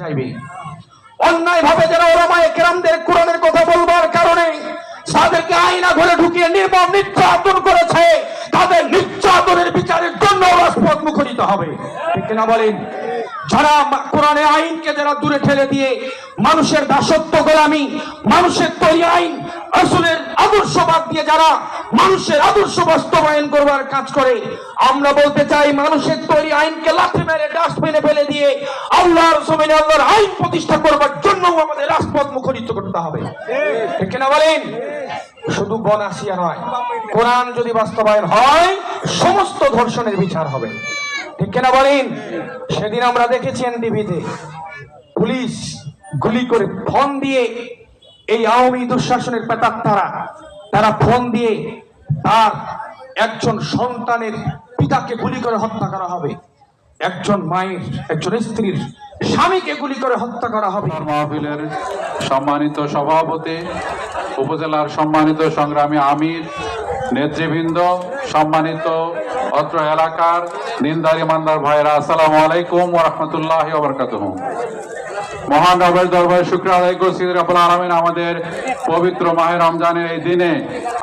চাইবে। অন্যায় ভাবে যারা কেরামদের কোরআনের কথা বলবার কারণে তাদেরকে আইনা ঘরে ঢুকিয়ে নির্মম নির্যাতন করেছে, তাদের নির্যাতনের বিচারের জন্য রাজপথ মুখরিত হবে। কিনা বলেন? যারা কোরআনের আইনকে যারা দূরে ঠেলে দিয়ে মানুষের দাসত্ব গোলামি, মানুষের তৈরি আইন আসলের আদর্শবাদ দিয়ে যারা মানুষের আদর্শ বাস্তবায়ন করবার কাজ করে, আমরা বলতে চাই মানুষের তৈরি আইনকে লাঠি মেরে, ডাস্টবিনে ফেলে দিয়ে আল্লাহর জমিনে আল্লাহর আইন প্রতিষ্ঠা করবার জন্য আমাদের রাজপথ মুখরিত করতে হবে। ঠিক না বলেন? শুধু বনাসিয়া নয়, কোরআন যদি বাস্তবায়ন হয়, সমস্ত ধর্ষণের বিচার হবে। ঠিক কিনা বলেন? সেদিন আমরা দেখেছি এনটিভিতে পুলিশ গুলি করে ফোন দিয়ে এই আওয়ামী দুঃশাসনের পেতার তারা তারা ফোন দিয়ে তার একজন সন্তানের পিতাকে গুলি করে হত্যা করা হবে। একজন মায়ের, একজন স্ত্রীর স্বামীকে গুলি করে হত্যা করা হবে। মাহফিলের সম্মানিত সভাপতি, উপজেলার সম্মানিত সংগ্রামী আমির, নেতৃবৃন্দ, সম্মানিত অত্র এলাকার নিন্দারি মান্দার ভাইরা, আসসালামু আলাইকুম ওয়া রাহমাতুল্লাহি ওয়া বারাকাতুহু। মহান রবের দরবারে শুক্র আদায় করছি। রব্বুল আলামিন আমাদের পবিত্র মাহে রমজানের এই দিনে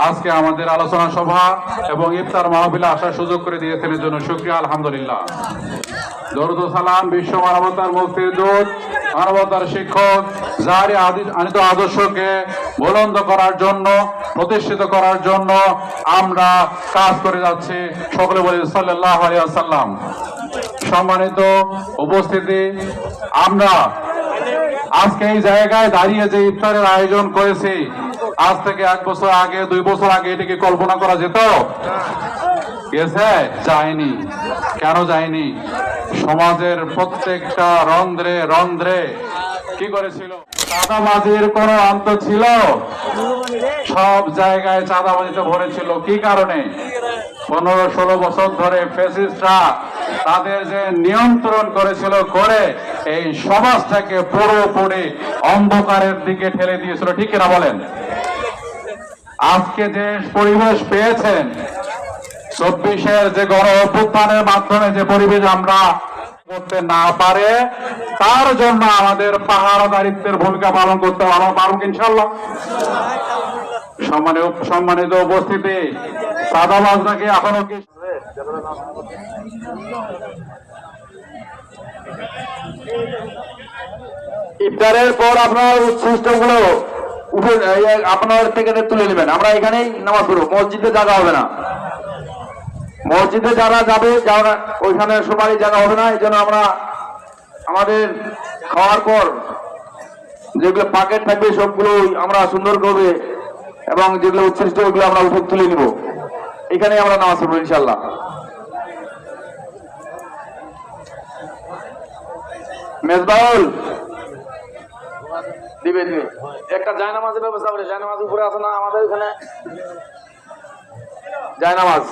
আজকে আমাদের আলোচনা সভা এবং ইফতার মাহফিলে আসার সুযোগ করে দিয়েছেন এর জন্য শুক্রিয়া, আলহামদুলিল্লাহ। দরুদ সালাম, বিশ্ব মানবতার মুক্তির দূত, মানবতার শিক্ষক যার আনিত আদর্শকে বুলন্দ করার জন্য, প্রতিষ্ঠিত করার জন্য আমরা কাজ করে যাচ্ছি। সকলে বলি সাল্লাহ আলিয়াল্লাম সম্মানিত উপস্থিতি, আমরা আজকে এই জায়গায় দাঁড়িয়ে যে ইফতারের আয়োজন করেছি, আজ থেকে এক বছর আগে, দুই বছর আগে এটিকে কল্পনা করা যেত? গেছে? যায়নি। কেন যায়নি? সমাজের প্রত্যেকটা রন্ধ্রে রন্ধ্রে। কি করেছিল? চাঁদাবাজির কোন অন্ত ছিল? সব জায়গায় চাঁদাবাজিতে ভরেছিল। কি কারণে? পনেরো ষোলো বছর ধরে ফেসিস্টরা তাদের যে নিয়ন্ত্রণ করেছিল করে, এই সমাজটাকে পুরোপুরি অন্ধকারের দিকে ঠেলে দিয়েছিল, ঠিক কিনা বলেন? আজকে যে পরিবেশ পেয়েছেন, চব্বিশের যে গণ অভ্যুত্থানের মাধ্যমে যে পরিবেশ আমরা করতে না পারে, তার জন্য আমাদের পাহাড়দারিত্বের ভূমিকা পালন করতে আমরা পারব ইনশাল্লাহ সম্মানিত উপস্থিতি সাদাবাজ নাকি এখনও কি? ইফতারের পর আপনার সিস্টেমগুলো উঠে আপনার থেকে তুলে নেবেন। আমরা এখানেই নামাজ পড়ব। মসজিদে জায়গা হবে না। মসজিদে যারা যাবে যারা ওইখানে সবারই জায়গা হবে না। এই জন্য আমরা আমাদের খাওয়ার পর যেগুলো পাকেট থাকবে সবগুলো আমরা সুন্দর করবে এবং যেগুলো উচ্ছিষ্ট, ওগুলো আমরা উঠে তুলে নিব। এখানেই আমরা নামাজ পড়ব ইনশাল্লাহ মেজবাউল দিবে দিবে একটা জায়নামাজের ব্যবস্থা করে জায়নামাজ উপরে আছে না আমাদের এখানে? জায়নামাজ।